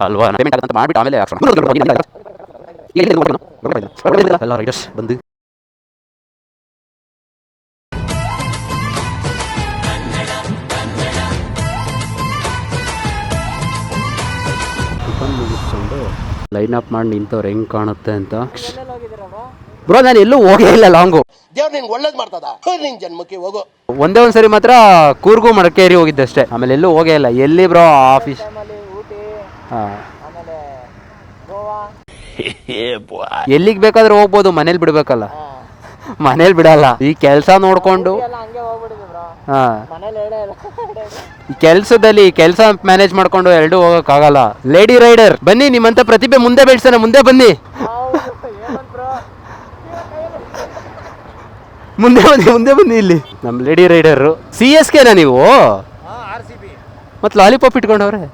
ಅಲ್ವಾ ಪೇಮೆಂಟ್ ಆಗಂತ ಮಾಡ್ಬಿಟ್ಟು ಆಮೇಲೆ ಎಲ್ಲ ರೈಡರ್ಸ್ ಬಂದು ಲೈನ್ ಅಪ್ ಮಾಡಿ ನಿಂತವ್ರು ಹೆಂಗ್ ಕಾಣುತ್ತೆ ಅಂತ. ಬ್ರೋ ನಾನು ಎಲ್ಲೂ ಹೋಗೇ ಇಲ್ಲ ಲಾಂಗು ದೇವ್ರು ನಿನ್ಗೆ ಒಳ್ಳೇದು ಮಾಡ್ತದ? ಹೋಗ್ ನಿನ್ ಜನ್ಮಕ್ಕೆ ಹೋಗು. ಒಂದೇ ಒಂದ್ಸರಿ ಮಾತ್ರ ಕೂರ್ಗು ಮಡಕೇರಿ ಹೋಗಿದ್ದಷ್ಟೇ. ಆಮೇಲೆ ಎಲ್ಲೂ ಹೋಗೇ ಇಲ್ಲ. ಎಲ್ಲಿ ಬ್ರೋ ಆಫೀಸ್ ಎಲ್ಲಿಗೆ ಬೇಕಾದ್ರೂ ಹೋಗ್ಬೋದು ಮನೇಲಿ ಬಿಡ್ಬೇಕಲ್ಲ. ಮನೇಲಿ ಬಿಡಲ್ಲ. ಈ ಕೆಲಸ ನೋಡ್ಕೊಂಡು ಹಾ. ಈ ಕೆಲಸದಲ್ಲಿ ಕೆಲಸ ಮ್ಯಾನೇಜ್ ಮಾಡ್ಕೊಂಡು ಎರಡು ಹೋಗಕ್ಕಾಗಲ್ಲ. ಲೇಡಿ ರೈಡರ್ ಬನ್ನಿ ನಿಮ್ಮಂತ ಪ್ರತಿಭೆ ಮುಂದೆ ಬೆಳೆಸೋಣ. ಮುಂದೆ ಬನ್ನಿ. ಮುಂದೆ ಬನ್ನಿ ಮುಂದೆ ಬನ್ನಿ ಇಲ್ಲಿ. ನಮ್ಮ ಲೇಡಿ ರೈಡರ್. ಸಿ ಎಸ್ ಕೆನಾ ನೀವು? ಮತ್ತೆ ಲಾಲಿಪಾಪ್ ಇಟ್ಕೊಂಡವ್ರೆ?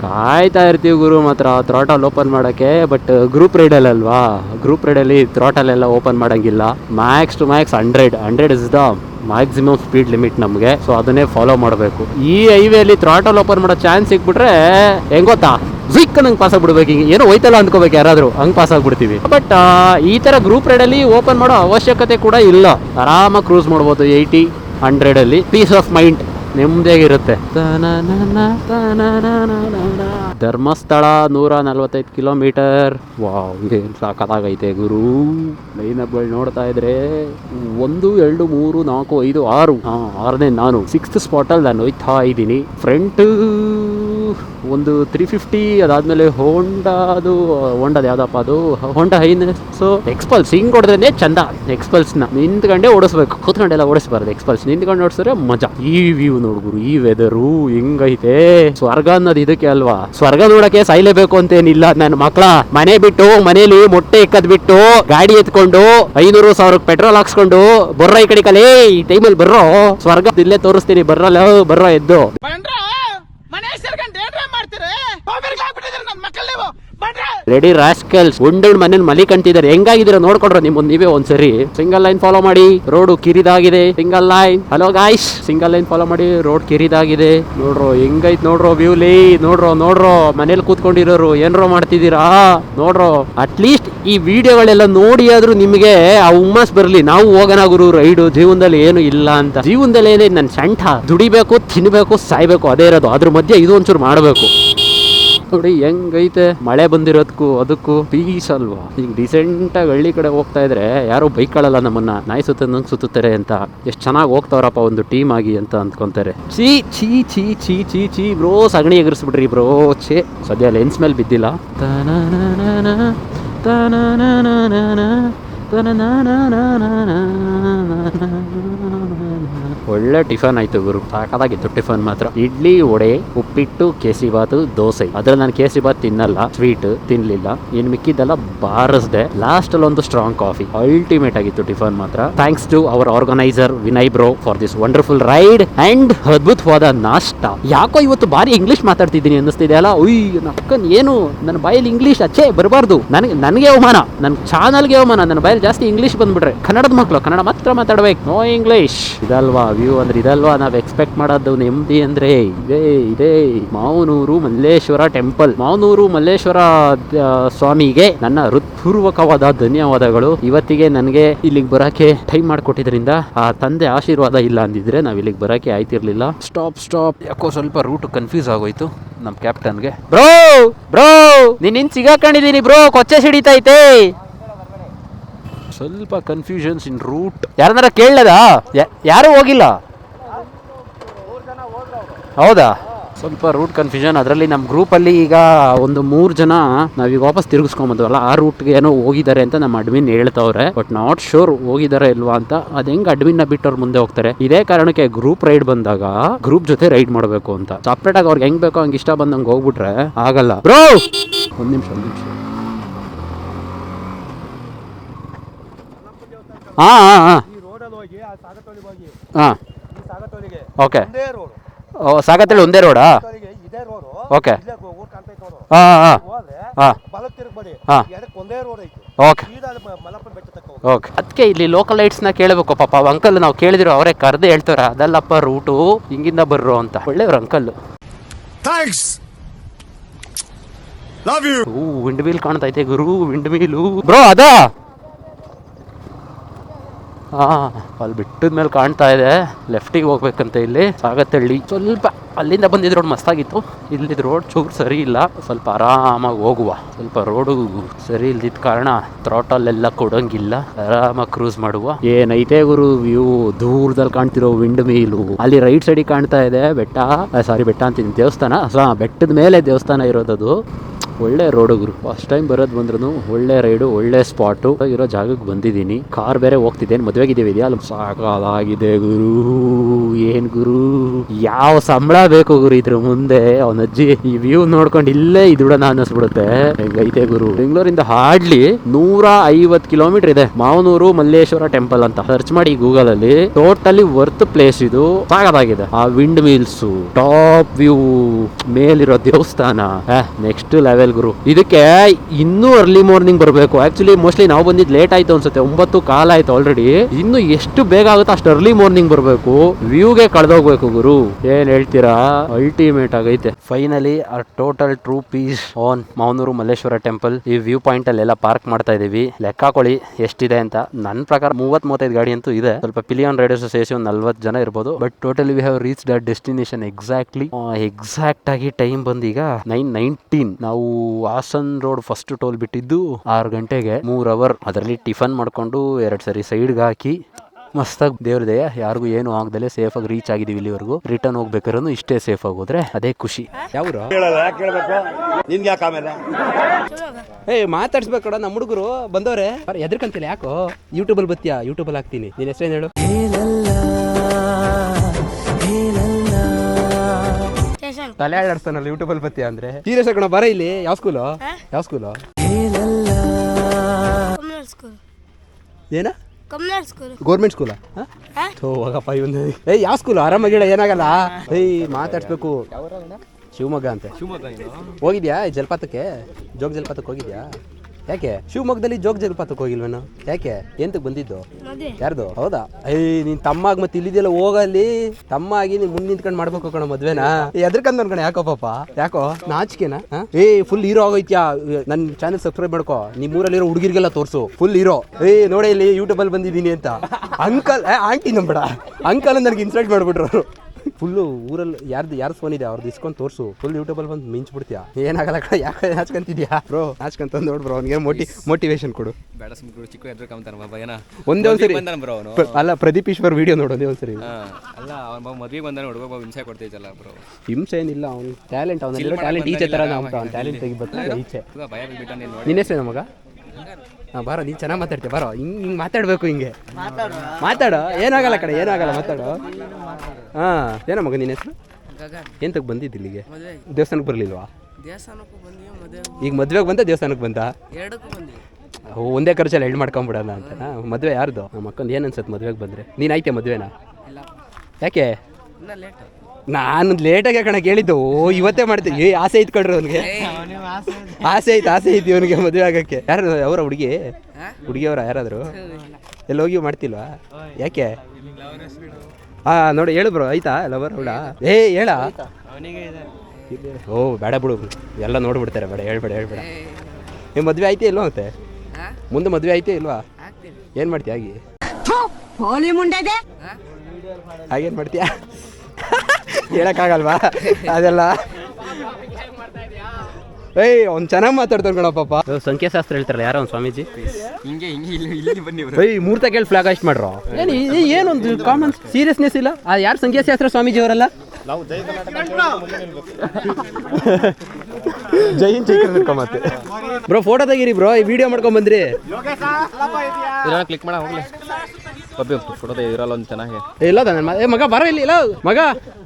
ಕಾಯ್ತಾ ಇರ್ತೀವಿ ಗುರು ಮಾತ್ರ ಥ್ರಾಟಲ್ ಓಪನ್ ಮಾಡೋಕ್ಕೆ ಬಟ್ ಗ್ರೂಪ್ ರೈಡಲ್ಲಿ ಅಲ್ವಾ? ಗ್ರೂಪ್ ರೈಡಲ್ಲಿ ಥ್ರಾಟಲ್ ಎಲ್ಲ ಓಪನ್ ಮಾಡೋಂಗಿಲ್ಲ. Max to max hundred hundred is the maximum speed limit ನಮಗೆ. ಸೊ ಅದನ್ನೇ ಫಾಲೋ ಮಾಡಬೇಕು. ಈ ಹೈವೇಲಿ ಥ್ರಾಟಲ್ ಓಪನ್ ಮಾಡೋ ಚಾನ್ಸ್ ಸಿಕ್ಬಿಟ್ರೆ ಹೆಂಗ್ ಜಿಕ್ ನಂಗೆ ಪಾಸ್ ಆಗ್ಬಿಡ್ಬೇಕು. ಹಿಂಗೆ ಏನೋ ಹೋಯ್ತಲ್ಲ ಅಂದ್ಕೋಬೇಕು ಯಾರಾದರೂ, ಹಂಗೆ ಪಾಸ್ ಆಗ್ಬಿಡ್ತೀವಿ. ಬಟ್ ಈ ಥರ ಗ್ರೂಪ್ ರೈಡಲ್ಲಿ ಓಪನ್ ಮಾಡೋ ಅವಶ್ಯಕತೆ ಕೂಡ ಇಲ್ಲ. ಆರಾಮಾಗಿ ಕ್ರೂಸ್ ಮಾಡ್ಬೋದು ಏಯ್ಟಿ ಹಂಡ್ರೆಡಲ್ಲಿ ಪೀಸ್ ಆಫ್ ಮೈಂಡ್ ನೆಮ್ಮದಿಯಾಗಿರುತ್ತೆ. ಧರ್ಮಸ್ಥಳ ನೂರ ನಲ್ವತ್ತೈದು ಕಿಲೋಮೀಟರ್ ವಾವ್ ಏನು ಸಾಕಾಗೈತೆ ಗುರು. ಲೈನ್ ಅಪ್ಗಳು ನೋಡ್ತಾ ಇದ್ರೆ ಒಂದು, ಎರಡು, ಮೂರು, ನಾಲ್ಕು, ಐದು, ಆರು. ಆರನೇ ನಾನು. ಸಿಕ್ಸ್ತ್ ಸ್ಪಾಟಲ್ಲಿ ನಾನು ಹೋಯ್ತಾ ಇದ್ದೀನಿ. ಫ್ರಂಟ್ ಒಂದು ತ್ರೀ ಫಿಫ್ಟಿ ಅದಾದ್ಮೇಲೆ ಹೋಂಡಾದು ಹೋಂಡಾದ ಯಾವ್ದಪ್ಪ ಅದು? ಹೋಂಡಾ ಸೊ ಎಕ್ಸ್ಪಲ್ಸ್ ಹಿಂಗ್ ಹೊಡೆದ್ರೆ ಚಂದ. ಎಕ್ಸ್ಪಲ್ಸ್ನ ನಿಂತ್ಕೊಂಡೆ ಓಡಿಸ್ಬೇಕು. ಕೂತ್ಕೊಂಡೆಲ್ಲ ಓಡಿಸ್ಬಾರ್ದು ಎಕ್ಸ್ಪಲ್ಸ್ ನಿಂತ್ಕೊಂಡು ಓಡಿಸಿದ್ರೆ ಮಜಾ. ಈ ವ್ಯೂ ನೋಡ್ಗುರು ಈ ವೆದರು ಹಿಂಗೈತೆ. ಸ್ವರ್ಗ ಅನ್ನೋದು ಇದಕ್ಕೆ ಅಲ್ವಾ? ಸ್ವರ್ಗ ನೋಡಕ್ಕೆ ಸಾಯ್ಲೇಬೇಕು ಅಂತೇನಿಲ್ಲ ನನ್ನ ಮಕ್ಳ. ಮನೆ ಬಿಟ್ಟು, ಮನೇಲಿ ಮೊಟ್ಟೆ ಇಕ್ಕದ್ ಬಿಟ್ಟು ಗಾಡಿ ಎತ್ಕೊಂಡು, ಐನೂರು ಸಾವಿರ ಪೆಟ್ರೋಲ್ ಹಾಕ್ಸ್ಕೊಂಡು, ಬರ್ರ ಈ ಕಡೆ ಕಲೇ ಈ ಟೈಮಲ್ಲಿ ಬರ್ರೋ. ಸ್ವರ್ಗ ಇಲ್ಲೇ ತೋರಿಸ್ತೀನಿ, ಬರ್ರಲ್ಲ, ಬರ್ರೋ ಎದ್ದು ಮನೆ ಸೇರ್ಕೊಂಡು ಏನ್ರ ಮಾಡ್ತೀರಿ ಆಗ್ಬಿಟ್ಟಿದ್ರೆ ನನ್ನ ಮಕ್ಕಳು ನೀವು ಬನ್ರಿ ರೆಡಿ ರಾಸ್ಕಲ್ಸ್ ಉಂಡಳ್ ಮನೇಲಿ ಮಲಿ ಕಂತಿದ್ದಾರೆ ಹೆಂಗಾಗಿದ್ದೀರಾ ನೋಡ್ಕೊಡ್ರ ನಿಮ್ ನೀವೇ ಒಂದ್ಸರಿ. ಸಿಂಗಲ್ ಲೈನ್ ಫಾಲೋ ಮಾಡಿ. Road ಕಿರಿದಾಗಿದೆ. Single line hello guys single line follow ಮಾಡಿ. ರೋಡ್ ಕಿರಿದಾಗಿದೆ. ನೋಡ್ರೋ, ಹೆಂಗೈತ್ ನೋಡ್ರೋ ವ್ಯೂ ಲೇ. ನೋಡ್ರೋ ನೋಡ್ರೋ, ಮನೇಲಿ ಕೂತ್ಕೊಂಡಿರೋರು ಏನ್ರೋ ಮಾಡ್ತಿದ್ದೀರಾ? ನೋಡ್ರೋ ಅಟ್ಲೀಸ್ಟ್ ಈ ವಿಡಿಯೋಗಳೆಲ್ಲ ನೋಡಿ ಆದ್ರೂ ನಿಮಗೆ ಆ ಹುಮ್ಮಸ್ ಬರ್ಲಿ. ನಾವು ಹೋಗೋಣ ಗುರು ರೈಡು ಜೀವನದಲ್ಲಿ ಏನು ಇಲ್ಲ ಅಂತ. ಜೀವನದಲ್ಲಿ ಏನೇ ನನ್ನ ಸಂಠ. ದುಡಿಬೇಕು, ತಿನ್ಬೇಕು, ಸಾಯ್ಬೇಕು, ಅದೇ ಇರೋದು. ಅದ್ರ ಮಧ್ಯೆ ಇದು ಒಂಚೂರು ಮಾಡಬೇಕು. ನೋಡಿ ಹೆಂಗೈತೆ. ಮಳೆ ಬಂದಿರೋದಕ್ಕೂ ಅದಕ್ಕೂ ಪೀಸ್ ಅಲ್ವಾ ಈಗ ರೀಸೆಂಟ್ ಆಗಿ ಹಳ್ಳಿ ಕಡೆ ಹೋಗ್ತಾ ಇದ್ರೆ ಯಾರು ಬೈಕ್ಗಳಲ್ಲ ನಮ್ಮನ್ನ. ನಾಯಿ ಸುತ್ತಂದಂಗೆ ಸುತ್ತುತ್ತಾರೆ ಅಂತ. ಎಷ್ಟು ಚೆನ್ನಾಗಿ ಹೋಗ್ತಾವ್ರಪ್ಪ ಒಂದು ಟೀಮ್ ಆಗಿ ಅಂತ ಅಂದ್ಕೊಂತಾರೆ. ಚೀ ಚೀ ಚೀ ಚೀ ಚೀ ಚೀ ಬ್ರೋ, ಸಗಣಿ ಎಗರಿಸ್ಬಿಡ್ರಿ ಬ್ರೋ. ಛೇ, ಸದ್ಯ ಲೆನ್ಸ್ ಮೇಲೆ ಬಿದ್ದಿಲ್ಲ. ತನ. ಒಳ್ಳೆ ಟಿಫನ್ ಆಯ್ತು ಗುರು. ಸಾಕಾಗಿತ್ತು ಟಿಫನ್ ಮಾತ್ರ. ಇಡ್ಲಿ, ವಡೆ, ಉಪ್ಪಿಟ್ಟು, ಕೇಸರಿ ಬಾತು ದೋಸೆ. ಅದ್ರಲ್ಲಿ ನಾನು ಕೇಸರಿ ಬಾತ್ ತಿನ್ನಲ್ಲ. ಸ್ವೀಟ್ ತಿನ್ಲಿಲ್ಲ. ಇನ್ ಮಿಕ್ಕಿದ್ದೆಲ್ಲ ಬಾರಿಸ್ದೆ. ಲಾಸ್ಟ್ ಅಲ್ಲಿ ಒಂದು ಸ್ಟ್ರಾಂಗ್ ಕಾಫಿ ಅಲ್ಟಿಮೇಟ್ ಆಗಿತ್ತು ಟಿಫನ್ ಮಾತ್ರ. Thanks to our organiser Vinay bro for this wonderful ride and ಅದ್ಭುತವಾದ ನಾಷ್ಟ. ಯಾಕೋ ಇವತ್ತು ಬಾರಿ ಇಂಗ್ಲಿಷ್ ಮಾತಾಡ್ತಿದ್ದೀನಿ ಅನ್ನಿಸ್ತಿದೆ ಅಲ್ಲ? ಉಯ್, ನಕ್ಕನ್, ಏನು? ನನ್ನ ಬಾಯಲ್ಲಿ ಇಂಗ್ಲಿಷ್ ಅಚ್ಚೆ ಬರಬಾರ್ದು. ನನಗೆ ನನಗೆ ಅವಮಾನ. ನನ್ನ ಚಾನಲ್ಗೆ ಅವಮಾನ. ನನ್ನ ಬಾಯಲ್ಲಿ ಜಾಸ್ತಿ ಇಂಗ್ಲಿಷ್ ಬಂದ್ಬಿಟ್ರೆ ಕನ್ನಡದ ಮಕ್ಕಳು ಕನ್ನಡ ಮಾತ್ರ ಮಾತಾಡ್ಬೇಕು. ನೋ ಇಂಗ್ಲಿಷ್ ಇದಲ್ವಾ ವ್ಯೂ ಅಂದ್ರೆ ಇದಲ್ವಾ? ನಾವ್ ಎಕ್ಸ್ಪೆಕ್ಟ್ ಮಾಡೋದು ನೆಮ್ಮದಿ ಅಂದ್ರೆ ಇದೇ ಇದೇ ಮಾವನೂರು ಮಲ್ಲೇಶ್ವರ ಟೆಂಪಲ್ ಮಾವನೂರು ಮಲ್ಲೇಶ್ವರ ಸ್ವಾಮಿಗೆ ನನ್ನ ಹೃತ್ಪೂರ್ವಕವಾದ ಧನ್ಯವಾದಗಳು. ಇವತ್ತಿಗೆ ನನಗೆ ಇಲ್ಲಿಗೆ ಬರಕ್ಕೆ ಟೈಮ್ ಮಾಡಿಕೊಟ್ಟಿದ್ರಿಂದ ಆ ತಂದೆ ಆಶೀರ್ವಾದ ಇಲ್ಲ ಅಂದಿದ್ರೆ ನಾವ್ ಇಲ್ಲಿಗೆ ಬರಕ್ಕೆ ಆಯ್ತಿರ್ಲಿಲ್ಲ. ಸ್ಟಾಪ್ ಸ್ಟಾಪ್ ಯಾಕೋ ಸ್ವಲ್ಪ ರೂಟ್ ಕನ್ಫ್ಯೂಸ್ ಆಗೋಯ್ತು ನಮ್ಮ ಕ್ಯಾಪ್ಟನ್ಗೆ ಬ್ರೋ ಬ್ರೋ ನೀನ್ ಸಿಗಾಕೊಂಡಿದೀನಿ ಬ್ರೋ ಕೊಚ್ಚೆ ಸಿಡಿತೈತೆ. ಸ್ವಲ್ಪ ಕನ್ಫ್ಯೂಷನ್ಸ್ ಇನ್ ರೂಟ್ ಯಾರನ್ನಾರ ಕೇಳದ ಯಾರು ಹೋಗಿಲ್ಲ. ಹೌದಾ? ಸ್ವಲ್ಪ ರೂಟ್ ಕನ್ಫ್ಯೂಷನ್ ಅದರಲ್ಲಿ ನಮ್ಮ ಗ್ರೂಪಲ್ಲಿ ಈಗ ಒಂದು ಮೂರು ಜನ ನಾವೀಗ ವಾಪಸ್ ತಿರುಗಿಸ್ಕೊಂಬಂದವಲ್ಲ ಆ ರೂಟ್ಗೆ ಏನೋ ಹೋಗಿದ್ದಾರೆ ಅಂತ ನಮ್ಮ ಅಡ್ಮಿನ್ ಹೇಳ್ತವ್ರೆ. ಬಟ್ ನಾಟ್ ಶೋರ್ ಹೋಗಿದ್ದಾರೆ ಇಲ್ವಾ ಅಂತ. ಅದು ಹೆಂಗೆ ಅಡ್ಮಿನ್ನ ಬಿಟ್ಟವ್ರು ಮುಂದೆ ಹೋಗ್ತಾರೆ? ಇದೇ ಕಾರಣಕ್ಕೆ ಗ್ರೂಪ್ ರೈಡ್ ಬಂದಾಗ ಗ್ರೂಪ್ ಜೊತೆ ರೈಡ್ ಮಾಡಬೇಕು ಅಂತ. ಸಪ್ರೇಟ್ ಆಗಿ ಅವ್ರಿಗೆ ಹೆಂಗ್ ಬೇಕೋ ಹಂಗೆ ಇಷ್ಟ ಬಂದಂಗೆ ಹೋಗ್ಬಿಟ್ರೆ ಆಗಲ್ಲ. ಬ್ರೋ ಒಂದು ನಿಮಿಷ ಒಂದು ನಿಮಿಷ. ಹಾ ಹಾಂ ಹಾ. ಈ ರೋಡಲ್ಲಿ ಹೋಗಿ ಆ ಸಾಗತೋಳಿಗೆ ಹೋಗಿ ಹಾ. ಈ ಸಾಗತೋಳಿಗೆ ಓಕೆ. ಒಂದೇ ರೋಡು ಸಾಗತ್ತಳ್ಳಿ ಒಂದೇ ರೋಡಾ ಸಾಗತೋಳಿಗೆ ಇದೇ ರೋಡು ಓಕೆ. ಇಲ್ಲೇ ಗೋ- ಊರ್ ಕಾಣ್ತೈತೆ ನೋಡು ಹಾ ಹಾ ಹೋದ್ರೆ ಹಾ. ಬಲಕ್ಕೆ ತಿರುಗ್ಬೇಡಿ. ಹಾ. ಎಡಕ್ಕೆ ಒಂದೇ ರೋಡ್ ಐತಿ. ಓಕೆ. ಸೀದಾ ಅಲ್ಲಿ ಮ- ಮಲಪ್ಪನ ಬೆಟ್ಟ ತಕ್ಕ ಹೋಗಿ ಓಕೆ. ಅದಕ್ಕೆ ಇಲ್ಲಿ ಲೋಕಲ್ ಲೈಟ್ಸ್ನ ಕೇಳಬೇಕು ಪಾಪ. ಅಂಕಲ್ ನಾವು ಕೇಳಿದ್ರು ಅವರೇ ಕರೆದು ಹೇಳ್ತಾರ ಅದಲ್ಲಪ್ಪ ರೂಟು ಹಿಂಗಿಂದ ಬರ್ರು ಅಂತ. ಒಳ್ಳೆಯವ್ರ uncle thanks love you oh windmill ಕಾಣ್ತೈತೆ ಗುರು ವಿಂಡ್ ಮೀಲು ಬ್ರೋ ಅದ? ಅಲ್ಲಿ ಬಿಟ್ಟದ ಮೇಲೆ ಕಾಣ್ತಾ ಇದೆ. ಲೆಫ್ಟಿಗೆ ಹೋಗ್ಬೇಕಂತ ಇಲ್ಲಿ. ಸಾಗತ್ತಳ್ಳಿ ಸ್ವಲ್ಪ ಅಲ್ಲಿಂದ ಬಂದಿದ್ ರೋಡ್ ಮಸ್ತಾಗಿತ್ತು. ಇಲ್ಲಿದ್ದ ರೋಡ್ ಚೂರು ಸರಿ ಇಲ್ಲ. ಸ್ವಲ್ಪ ಆರಾಮಾಗಿ ಹೋಗುವ. ಸ್ವಲ್ಪ ರೋಡು ಸರಿ ಇಲ್ದಿದ್ದ ಕಾರಣ ಥ್ರಾಟಲ್ ಎಲ್ಲ ಕೊಡಂಗಿಲ್ಲ. ಆರಾಮಾಗಿ ಕ್ರೂಸ್ ಮಾಡುವ. ಏನೈತೆ ಗುರು ವ್ಯೂ ದೂರದಲ್ಲಿ ಕಾಣ್ತಿರೋ ವಿಂಡ್ ಮೀಲು ಅಲ್ಲಿ ರೈಟ್ ಸೈಡಿಗೆ ಕಾಣ್ತಾ ಇದೆ. ಬೆಟ್ಟ. ಸಾರಿ ಬೆಟ್ಟ ಅಂತೀನಿ. ದೇವಸ್ಥಾನ. ಬೆಟ್ಟದ ಮೇಲೆ ದೇವಸ್ಥಾನ ಇರೋದದು. ಒಳ್ಳೆ ರೋಡು ಗುರು. ಫಸ್ಟ್ ಟೈಮ್ ಬರೋದು ಬಂದ್ರು ಒಳ್ಳೆ ರೈಡು ಒಳ್ಳೆ ಸ್ಪಾಟು ಇರೋ ಜಾಗಕ್ಕೆ ಬಂದಿದ್ದೀನಿ. ಕಾರ್ ಬೇರೆ ಹೋಗ್ತಿದ್ದೇನೆ ಮದುವೆಗಿದ್ದೀವಿ ಇದೆಯಾ? ಅಲ್ಲಿ ಸಾಕಾಗಿದೆ ಗುರು. ಏನ್ ಗುರು? ಯಾವ ಸಂಬಳ ಬೇಕು ಗುರು ಇದ್ರ ಮುಂದೆ? ಅವನ ಅಜ್ಜಿ ಈ ವ್ಯೂ ನೋಡ್ಕೊಂಡು ಇಲ್ಲೇ ಇದ್ಬಿಡೋಣ ಅನ್ನಿಸ್ಬಿಡುತ್ತೆ. ಹೆಂಗೈತೆ ಗುರು. ಬೆಂಗಳೂರಿಂದ ಹಾಡ್ಲಿ ನೂರ ಐವತ್ ಕಿಲೋಮೀಟರ್ ಇದೆ. ಮಾವನೂರು ಮಲ್ಲೇಶ್ವರ ಟೆಂಪಲ್ ಅಂತ. ಸರ್ಚ್ ಮಾಡಿ ಗೂಗಲ್ ಅಲ್ಲಿ ಟೋಟಲಿ ವರ್ತ್ ಪ್ಲೇಸ್ ಇದು ಸಾಗದಾಗಿದೆ ಆ ವಿಂಡ್ ಮಿಲ್ಸ್ ಟಾಪ್ ವ್ಯೂ ಮೇಲಿರೋ ದೇವಸ್ಥಾನ. ನೆಕ್ಸ್ಟ್ ಲೆವೆಲ್ ಗುರು, ಇದಕ್ಕೆ ಇನ್ನೂ ಅರ್ಲಿ ಮಾರ್ನಿಂಗ್ ಬರಬೇಕು. ಆಕ್ಚುಲಿ ಮೋಸ್ಟ್ಲಿ ನಾವು ಬಂದಿದ್ದು ಲೇಟ್ ಆಯ್ತು ಅನ್ಸುತ್ತೆ. ಒಂಬತ್ತು ಕಾಲ ಆಯ್ತು ಆಲ್ರೆಡಿ ಇನ್ನು ಎಷ್ಟು ಬೇಗ ಆಗುತ್ತೆ ಅಷ್ಟು ಅರ್ಲಿ ಮಾರ್ನಿಂಗ್ ಬರಬೇಕು. ವ್ಯೂಗೆ ಕಳೆದೋಗ್ಬೇಕು ಗುರು. ಏನ್ ಹೇಳ್ತೀರಾ? ಅಲ್ಟಿಮೇಟ್ ಆಗೈತೆ. Finally are total true peace on Mavanuru Malleshwara temple ಈ ವ್ಯೂ ಪಾಯಿಂಟ್ ಅಲ್ಲೆಲ್ಲ ಪಾರ್ಕ್ ಮಾಡ್ತಾ ಇದೀವಿ. ಲೆಕ್ಕ ಹಾಕೊಳ್ಳಿ, ಎಷ್ಟಿದೆ ಅಂತ. ನನ್ನ ಪ್ರಕಾರ ಮೂವತ್ ಮೂವತ್ತೈದು ಗಾಡಿ ಅಂತೂ ಇದೆ. ಸ್ವಲ್ಪ ಪಿಲಿಯನ್ ರೈಡರ್ಸ್ ಸೇರಿಸಿ ಒಂದು ನಲ್ವತ್ತು ಜನ ಇರ್ಬೋದು. But total we have reach that destination exactly exact ಆಗಿ ಟೈಮ್ ಬಂದೀಗ ನೈನ್ ನೈನ್ಟೀನ್ ನಾವು ಹಾಸನ್ ರೋಡ್ ಫಸ್ಟ್ ಟೋಲ್ ಬಿಟ್ಟಿದ್ದು ಆರು ಗಂಟೆಗೆ. ಮೂರ್ ಅವರ್ ಅದರಲ್ಲಿ ಟಿಫನ್ ಮಾಡ್ಕೊಂಡು ಎರಡು ಸರಿ ಸೈಡ್ಗೆ ಹಾಕಿ ಮಸ್ತಾಗಿ ದೇವ್ರ ದಯ ಯಾರಿಗೂ ಏನು ಆಗದಲ್ಲೇ ಸೇಫ್ ಆಗಿ ರೀಚ್ ಆಗಿದೀವಿ ಇಲ್ಲಿವರೆಗೂ. ರಿಟರ್ನ್ ಹೋಗ್ಬೇಕಾದ್ರೂ ಇಷ್ಟೇ ಸೇಫ್ ಆಗಿ ಹೋದ್ರೆ ಅದೇ ಖುಷಿ. ಯಾವ್ರು ನಿನ್ಗೆ ಯಾಕೆ ಆಮೇಲೆ? ಏ ಮಾತಾಡ್ಸ್ಬೇಕಡ ನಮ್ಮ ಹುಡುಗರು ಬಂದವ್ರೆ. ಎದ್ರಕಂತಿಲ್ಲ ಯಾಕೋ? ಯೂಟ್ಯೂಬಲ್ಲಿ ಬತ್ತಿಯಾ? ಯೂಟ್ಯೂಬಲ್ಲಿ ಹಾಕ್ತೀನಿ. ನೀನ್ ಹೆಸರೇನು ಹೇಳು? ತಲೆ ಆಡಾಡ್ತಾನಲ್ಲ ಯೂಟ್ಯೂಬ್ ಅಲ್ಲಿ ಬತ್ತಿ ಅಂದ್ರೆ? ಸೀರಿಯಸ್ ಕಣ ಬರ ಇಲ್ಲಿ? ಯಾವ ಸ್ಕೂಲು ಯಾವ ಸ್ಕೂಲು ಸ್ಕೂಲ್ ಏನ? ಕಮ್ನಾಡ್ ಸ್ಕೂಲ್ ಗೌರ್ಮೆಂಟ್ ಸ್ಕೂಲಾ ಹೋಗಪ್ಪ ಇವನು. ಏಯ್ ಯಾವ ಸ್ಕೂಲು ಆರಾಮಾಗಿಡ ಏನಾಗಲ್ಲ? ಏಯ್ ಮಾತಾಡ್ಸ್ಬೇಕು. ಶಿವಮೊಗ್ಗ ಅಂತೆ. ಹೋಗಿದ್ಯಾ ಈ ಜಲಪಾತಕ್ಕೆ? ಜೋಗ ಜಲಪಾತಕ್ಕೆ ಹೋಗಿದ್ಯಾ? ಯಾಕೆ? ಶಿವಮೊಗ್ಗದಲ್ಲಿ ಜೋಗ ಜಲಪಾತಕ್ಕೆ ಹೋಗಿಲ್ವೇನು? ಯಾಕೆ? ಎಂತಕ್ಕೆ ಬಂದಿದ್ದು? ಯಾರ್ದು? ಹೌದಾ? ಏಯ್ ನೀನ್ ತಮ್ಮ ಆಗಿ ಮತ್ತೆ ಇಲ್ಲಿದೆಯಲ್ಲ ಹೋಗಲ್ಲಿ. ತಮ್ಮ ಆಗಿ ನೀನ್ ಮುಂದೆ ನಿಂತ್ಕೊಂಡು ಮಾಡ್ಬೇಕು ಕಣ ಮದ್ವೆನಾ? ಎದ್ರಕಂದ್ ಅನ್ಕಣ ಯಾಕೋ ಪಾಪ? ಯಾಕೋ? ನಾಚಿಕೆನಾ? ಏ ಫುಲ್ ಹೀರೋ ಆಗೋಯ್ತ್ಯಾ? ನನ್ ಚಾನಲ್ ಸಬ್ಸ್ಕ್ರೈಬ್ ಮಾಡ್ಕೋ. ನಿಮ್ ಊರಲ್ಲಿರೋ ಹುಡುಗಿರಿಗೆಲ್ಲ ತೋರ್ಸು. ಫುಲ್ ಹೀರೋ ಏ ನೋಡಿ ಇಲ್ಲಿ ಯೂಟ್ಯೂಬ್ ಅಲ್ಲಿ ಬಂದಿದ್ದೀನಿ ಅಂತ. ಅಂಕಲ್ ಆಂಟಿ ನಂಬಡ. ಅಂಕಲ್ ನನಗೆ ಇನ್ಸಲ್ಟ್ ಮಾಡ್ಬಿಟ್ರು. ಅವರು ಫುಲ್ಲು ಊರಲ್ಲಿ ಯಾರ್ದು ಯಾರು ಫೋನ್ ಇದೆ ಅವ್ರದ್ದು ಇಸ್ಕೊಂಡು ತೋರಿಸು. ಫುಲ್ ಯೂಟ್ಯೂಬಲ್ಲಿ ಬಂದು ಮಿಂಚ್ಬಿಡ್ತೀಯಾ? ಏನಾಗಲ್ಲ ಕಡೆ ಯಾಕೆ ನಾಚ್ಕೊಂತಿದ್ಯಾ ಬ್ರೋ ನಾಚ್ಕೊಂತ ನೋಡು ಬ್ರೋ ಅವ್ನಿಗೆ ಮೋಟಿ ಮೋಟಿವೇಶನ್ ಕೊಡು. ಬೇಡ ಸುಮ್ಮನೆ ಚಿಕ್ಕ ಎದ್ರು ಕಮ್ತಾನ ಬಾಬಾ ಏನ. ಒಂದೇ ಒಂದ್ಸರಿ ಬಂದಾನ ಬ್ರೋ ಅವನು. ಅಲ್ಲ ಪ್ರದೀಪ್ ಈಶ್ವರ್ ವಿಡಿಯೋ ನೋಡು ಒಂದೇ ಒಂದ್ಸರಿ. ಅಲ್ಲ ಅವ್ನ ಮದ್ವೆಗೆ ಬಂದಾನ ಹುಡುಗ ಬಾಬು ಹಿಂಸೆ ಕೊಡ್ತೈತಲ್ಲ ಬ್ರೋ ಹಿಂಸೆ ಏನಿಲ್ಲ ಅವ್ನು ಟ್ಯಾಲೆಂಟ್ ಅವ್ನ ಟ್ಯಾಲೆಂಟ್ ಈಚೆ ತರ ನಾವು ಟ್ಯಾಲೆಂಟ್ ತೆಗಿಬೇಕು ಈಚೆ. ಭಯ ಬಿಟ್ಟ ನೀನು ನೋಡಿ ನಿನ್ನ ಹೆಸರು ಮಗ? ಹಾಂ ಬರೋ ನೀನು ಚೆನ್ನಾಗಿ ಮಾತಾಡ್ತೀಯ. ಬರೋ ಹಿಂಗೆ ಹಿಂಗೆ ಮಾತಾಡಬೇಕು ಹಿಂಗೆ. ಮಾತಾಡೋ? ಏನಾಗಲ್ಲ ಕಡೆ ಏನಾಗಲ್ಲ ಮಾತಾಡೋ? ಹಾಂ ಏನೋ ಮಗ ನಿನ್ನ ಹೆಸರು? ಎಂತಕ್ಕೆ ಬಂದಿದ್ದು ಇಲ್ಲಿಗೆ? ದೇವಸ್ಥಾನಕ್ಕೆ ಬರಲಿಲ್ವಾ ಈಗ ಮದುವೆಗೆ ಬಂದ ದೇವಸ್ಥಾನಕ್ಕೆ ಬಂದ? ಒಂದೇ ಖರ್ಚಲ್ಲಿ ಹೆಣ್ಣು ಮಾಡ್ಕೊಂಬಿಡೋಣ ಅಂತ. ಮದುವೆ ಯಾರ್ದು? ನಮ್ಮ ಅಕ್ಕಂದು ಏನು ಅನ್ಸತ್ತೆ ಮದುವೆಗೆ ಬಂದರೆ? ನೀನು ಐತೆ ಮದುವೆನಾ? ಯಾಕೆ? ನಾನು ಲೇಟಾಗಿ ಕಣ ಕೇಳಿದ್ದು ಓ ಇವತ್ತೇ ಮಾಡ್ತೀನಿ ಏ ಆಸೆ ಐತ್ ಕಣ್ರಿ ಅವನಿಗೆ. ಆಸೆ ಐತೆ ಆಸೆ ಐತಿ ಇವನಿಗೆ ಮದುವೆ ಆಗಕ್ಕೆ. ಯಾರು ಅವರ ಹುಡುಗಿ? ಹುಡುಗಿಯವರ ಯಾರಾದ್ರು? ಎಲ್ಲ ಹೋಗಿ ಮಾಡ್ತಿಲ್ವಾ? ಯಾಕೆ? ಹಾ ನೋಡಿ ಹೇಳು ಬ್ರೋ ಆಯ್ತಾ? ಲವರ್ ಹುಡ ಏ ಹೇಳ. ಓ ಬೇಡ ಬಿಡು. ಎಲ್ಲ ನೋಡ್ಬಿಡ್ತಾರೆ ಬೇಡ ಹೇಳ್ಬೇಡ ಹೇಳ್ಬೇಡ. ಏ ಮದುವೆ ಐತೆ ಇಲ್ವಾ ಮತ್ತೆ? ಮುಂದೆ ಮದುವೆ ಐತೆ ಇಲ್ವಾ? ಏನ್ ಮಾಡ್ತೀಯ ಆಗಿ? ಹಾಗೇನು ಮಾಡ್ತೀಯಾ? ಹೇಳಕ್ಕಾಗಲ್ವಾ? ಅದೆಲ್ಲ. ಏಯ್ ಅವ್ನು ಚೆನ್ನಾಗಿ ಮಾತಾಡ್ತಾರೆ ಕಣ ಪಾಪ. ಸಂಖ್ಯಾಶಾಸ್ತ್ರ ಹೇಳ್ತಾರಲ್ಲ ಯಾರೋ ಒಂದು ಸ್ವಾಮೀಜಿ? ಹಿಂಗೆ ಹಿಂಗೆ ಇಲ್ಲಿ ಇಲ್ಲಿ ಬನ್ನಿ ಏಯ್ ಮೂರ್ತ ಕೇಳಿ ಫ್ಲಾಗ್ ಅಷ್ಟು ಮಾಡ್ರು. ಏನು ಏನೊಂದು ಕಾಮನ್ ಸೀರಿಯಸ್ನೆಸ್ ಇಲ್ಲ? ಆ ಯಾರು ಸಂಖ್ಯಾಶಾಸ್ತ್ರ ಸ್ವಾಮೀಜಿ ಅವರಲ್ಲ? ಜೈನ್ ಚೈತ್ರ ಮತ್ತೆ. ಬ್ರೋ ಫೋಟೋ ತೆಗೀರಿ ಬ್ರೋ ಈ ವಿಡಿಯೋ ಮಾಡ್ಕೊಂಡ್ ಬಂದ್ರಿ. ಕ್ಲಿಕ್ ಮಾಡ ಹೋಗ್ಲಿ. ಬಬ್ಬಿ ಫೋಟೋ ಇರಲ್ಲ ಒಂದು ಚೆನ್ನಾಗಿ. ಇಲ್ಲ ನನ್ನ ಏ ಮಗ ಬರ ಇಲ್ಲಿ ಇಲ್ಲ ಮಗ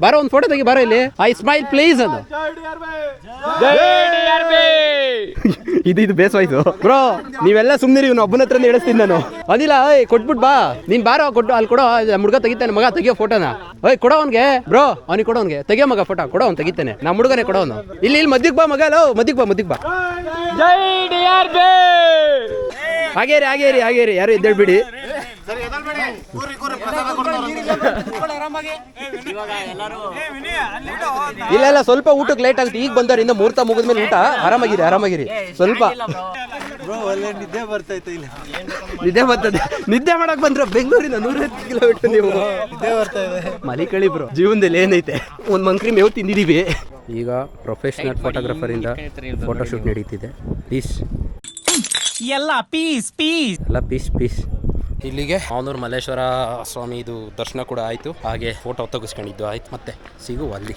ಬರ ಒಂದು ಫೋಟೋ ತೆಗಿ ಬರೋ ಇಲ್ಲಿ. ಐ ಸ್ಮೈಲ್ ಪ್ಲೀಸ್ ಅದು. ಇದು ಇದು ಬೇಸವಾಯ್ತು ಬ್ರೋ ನೀವೆಲ್ಲ ಸುಮ್ಮನೆ ಇವ್ನು ಒಬ್ಬನ ಹತ್ರ ಹೇಳಿಸ್ತೀನಿ ನಾನು. ಅದಿಲ್ಲ ಏಯ್ ಕೊಟ್ಬಿಟ್ ಬಾ. ನೀನ್ ಬಾರೋ ಕೊಟ್ಟು ಅಲ್ಲಿ ಕೊಡೋ ಹುಡುಗ ತೆಗಿತಾನೆ ಮಗ ತೆಗಿಯೋ ಫೋಟೋನ ಓಯ್ ಕೊಡೋ ಅವನ್ಗೆ. ಬ್ರೋ ಅವನಿಗೆ ಕೊಡೋ ಅವನ್ಗೆ. ತೆಗಿಯೋ ಮಗ ಫೋಟೋ ಕೊಡೋ ಅವ್ನು ತೆಗಿತಾನೆ. ನಮ್ಮ ಹುಡುಗನೇ ಕೊಡೋ ಅವ್ನು. ಇಲ್ಲಿ ಇಲ್ಲಿ ಮಧ್ಯಕ್ಕೆ ಬಾ ಮಗಲೋ ಮದಿಗ್ ಬಾ ಮದಿಗ್ ಬಾ. ಹಾಗೇರಿ ಹಾಗೇರಿ ಹಾಗೇರಿ. ಯಾರು ಎದ್ದೇಳ್ಬಿಡಿ. ಇಲ್ಲ ಇಲ್ಲ ಸ್ವಲ್ಪ ಊಟಕ್ಕೆ ಲೇಟ್ ಆಗುತ್ತೆ. ಈಗ ಬಂದವ್ರು ಇನ್ನು ಮುಹೂರ್ತ ಮುಗಿದ್ಮೇಲೆ ಊಟ. ಆರಾಮಾಗಿರಿ ಆರಾಮಾಗಿರಿ. ಸ್ವಲ್ಪ. ಬ್ರೋ. ಒಳ್ಳೆ ನಿದ್ದೆ ಬರ್ತೈತೆ ಇಲ್ಲ. ನಿದ್ದೆ ಬರ್ತದೆ. ನಿದ್ದೆ ಮಾಡಕ್ ಬಂದ್ರ ಬೆಂಗಳೂರಿಂದ ನೂರೈವತ್ತು ಕಿಲೋಮೀಟರ್ ನೀವು. ನಿದ್ದೆ ಬರ್ತಾ ಇದೆ. ಮಲಿಕಳಿ ಬ್ರೋ ಜೀವನದಲ್ಲಿ ಏನೈತೆ? ಒಂದು ಮಂಕ್ರಿ ಮೇವು ತಿಂದಿದೀವಿ. ಈಗ ಪ್ರೊಫೆಷನಲ್ ಫೋಟೋಗ್ರಾಫರ್ ಇಂದ ಫೋಟೋಶೂಟ್ ನಡೀತಿದೆ. ಪೀಸ್ ಎಲ್ಲ ಪೀಸ್ ಪೀಸ್ ಎಲ್ಲ ಪೀಸ್ ಪೀಸ್ ಇಲ್ಲಿಗೆ ಅವನೂರು ಮಲ್ಲೇಶ್ವರ ಸ್ವಾಮಿ ಇದು ದರ್ಶನ ಕೂಡ ಆಯಿತು. ಹಾಗೆ ಫೋಟೋ ತೆಗೆಸ್ಕೊಂಡಿದ್ದು ಆಯ್ತು. ಮತ್ತೆ ಸಿಗುವ ಅಲ್ಲಿ